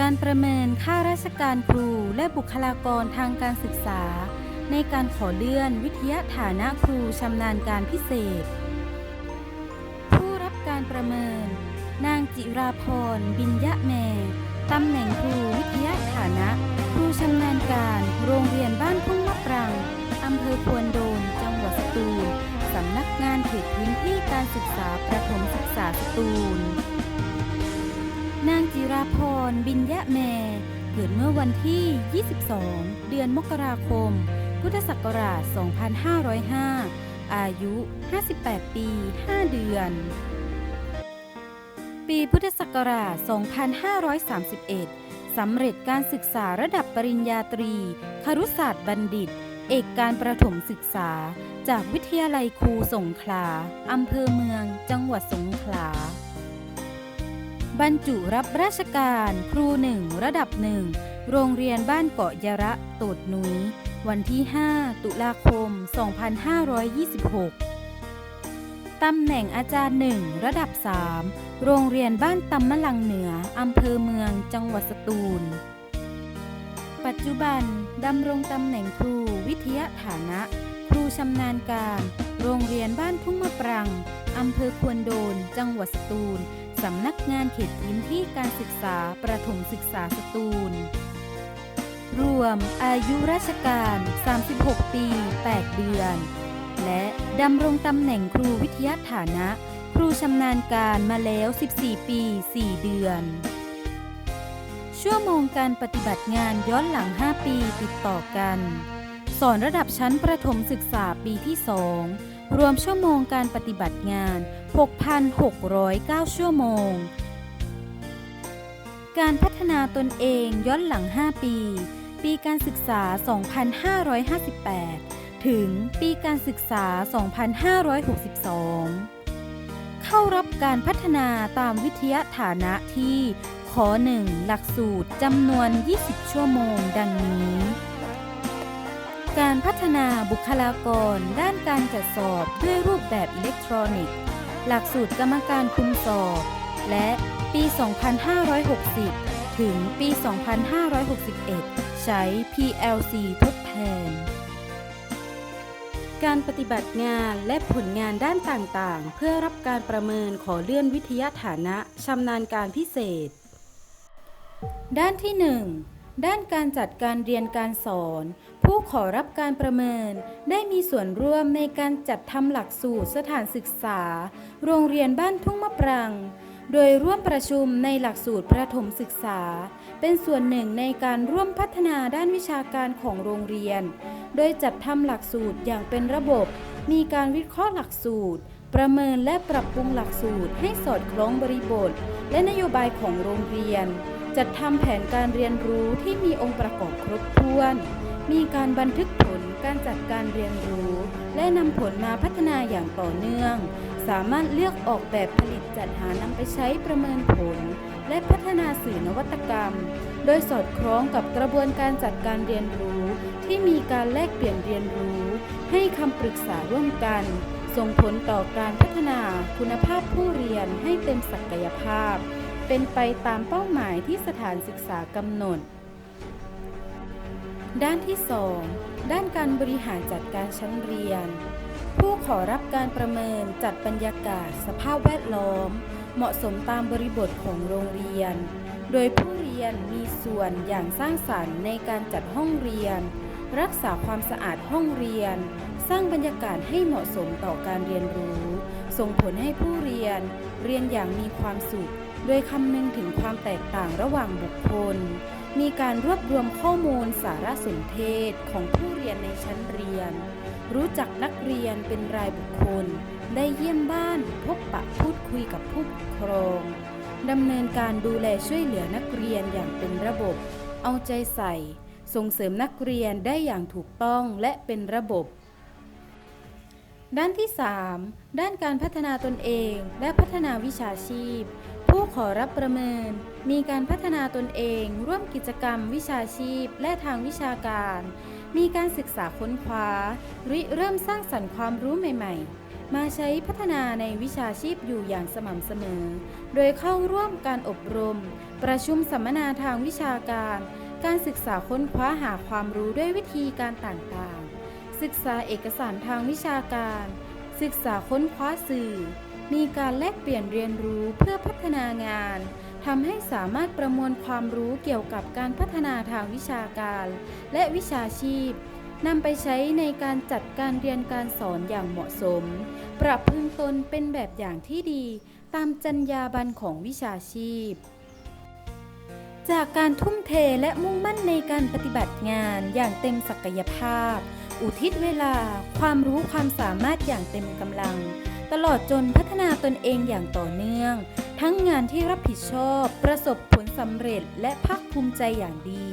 การประเมินค่าราชการครูและบุคลากรทางการศึกษา ในการขอเลื่อนวิทยาฐานะครูชำนาญการพิเศษ ผู้รับการประเมิน นางจิราพร บินยะแมตำแหน่งครูวิทยาฐานะ ครูชำนาญการโรงเรียนบ้านทุ่ง แมเกิดเมื่อวันที่ 22 เดือนมกราคม พุทธศักราช 2505 อายุ 58 ปี 5 เดือน ปีพุทธศักราช 2531 สำเร็จการศึกษาระดับปริญญาตรี ครุศาสตร์บัณฑิต เอกการประถมศึกษา จากวิทยาลัยครูสงขลา อำเภอเมือง จังหวัดสงขลา บรรจุรับราชการ ครูหนึ่งระดับหนึ่งโรงเรียนบ้านเกาะยะระโตดหนุยวันที่ 5 ตุลาคม 2526 ตำแหน่งอาจารย์หนึ่งระดับ 3 โรงเรียนบ้านตำมะลังเหนือ อำเภอเมือง จังหวัดสตูล ปัจจุบัน ดำรงตำแหน่งครูวิทยาฐานะ ครูชำนาญการ โรงเรียนบ้านทุ่งมะปรัง อำเภอควนโดน จังหวัดสตูล สำนักงานเขตพื้นที่การศึกษาประถมศึกษาสตูล รวมอายุราชการ 36 ปี 8 เดือน และดำรงตำแหน่งครูวิทยาฐานะ ครูชำนาญการมาแล้ว 14 ปี 4 เดือน ชั่วโมงการปฏิบัติงานย้อนหลัง 5 ปีติดต่อกัน สอนระดับชั้นประถมศึกษาปีที่ 2 รวมชั่วโมงการปฏิบัติงาน 6,609 ชั่วโมง การพัฒนาตนเองย้อนหลัง 5 ปี ปีการศึกษา 2558 ถึงปีการศึกษา 2562 เข้ารับการพัฒนาตามวิทยาฐานะที่ขอ 1 หลักสูตรจำนวน 20 ชั่วโมง ดังนี้ การพัฒนาบุคลากร ด้านการจัดสอบด้วยรูปแบบอิเล็กทรอนิกส์ หลักสูตรกรรมการคุมสอบ และปี 2560 ถึงปี 2561 ใช้ PLC ทดแทน การปฏิบัติงานและผลงานด้านต่างๆ เพื่อรับการประเมินขอเลื่อนวิทยาฐานะชำนาญการพิเศษ ด้านที่ 1 ด้านการจัดการเรียนการสอน ผู้ขอรับการประเมิน ได้มีส่วนร่วมในการจัดทำหลักสูตรสถานศึกษา โรงเรียนบ้านทุ่งมะปรางโดยร่วมประชุมในหลักสูตรประถมศึกษา เป็นส่วนหนึ่งในการร่วมพัฒนาด้านวิชาการของโรงเรียน โดยจัดทำหลักสูตรอย่างเป็นระบบ มีการวิเคราะห์หลักสูตร ประเมินและปรับปรุงหลักสูตรให้สอดคล้องบริบท และนโยบายของโรงเรียน จัดทำแผนการเรียนรู้ที่มีองค์ประกอบครบถ้วน มีการบันทึกผลการจัดการเรียนรู้ และนำผลมาพัฒนาอย่างต่อเนื่อง สามารถเลือกออกแบบผลิตจัดหานำไปใช้ประเมินผล และพัฒนาสื่อนวัตกรรม โดยสอดคล้องกับกระบวนการจัดการเรียนรู้ ที่มีการแลกเปลี่ยนเรียนรู้ ให้คำปรึกษาร่วมกัน ส่งผลต่อการพัฒนาคุณภาพผู้เรียนให้เต็มศักยภาพ เป็นไปตามเป้าหมายที่สถานศึกษากำหนด ด้านที่ 2 ด้านการบริหารจัดการชั้นเรียน ผู้ขอรับการประเมินจัดบรรยากาศ สภาพแวดล้อม เหมาะสมตามบริบทของโรงเรียน โดยผู้เรียนมีส่วนอย่างสร้างสรรค์ในการจัดห้องเรียน รักษาความสะอาดห้องเรียน สร้างบรรยากาศให้เหมาะสมต่อการเรียนรู้ ส่งผลให้ผู้เรียน เรียนอย่างมีความสุข โดยคำนึงถึงความแตกต่างระหว่างบุคคล มีการรวบรวมข้อมูลสารสนเทศของผู้เรียนในชั้นเรียน รู้จักนักเรียนเป็นรายบุคคล ได้เยี่ยมบ้านพบปะพูดคุยกับผู้ปกครองดำเนินการดูแลช่วยเหลือนักเรียนอย่างเป็นระบบ เอาใจใส่ ส่งเสริมนักเรียนได้อย่างถูกต้องและเป็นระบบ ด้านที่ 3 ด้านการพัฒนาตนเองและพัฒนาวิชาชีพ ผู้ขอรับประเมิน มีการพัฒนาตนเอง ร่วมกิจกรรม วิชาชีพ และทางวิชาการ มีการศึกษาค้นคว้าริเริ่มสร้างสรรค์ความรู้ใหม่ ๆ มาใช้พัฒนาในวิชาชีพอยู่อย่างสม่ำเสมอ โดยเข้าร่วมการอบรม ประชุมสัมมนาทางวิชาการ การศึกษาค้นคว้าหาความรู้ด้วยวิธีการต่างๆ ศึกษาเอกสารทางวิชาการ ศึกษาค้นคว้าสื่อ มีการแลกเปลี่ยนเรียนรู้เพื่อพัฒนางานทำให้สามารถประมวลความรู้เกี่ยวกับการพัฒนาทางวิชาการ และวิชาชีพนำไปใช้ในการจัดการเรียนการสอนอย่างเหมาะสม ปรับพึงตนเป็นแบบอย่างที่ดี ตามจรรยาบรรณของวิชาชีพ จากการทุ่มเทและมุ่งมั่นในการปฏิบัติงานอย่างเต็มศักยภาพ อุทิศเวลา ความรู้ความสามารถอย่างเต็มกำลัง ตลอดจนพัฒนาตนเองอย่างต่อเนื่อง ทั้งงานที่รับผิดชอบ ประสบผลสำเร็จและภาคภูมิใจอย่างดี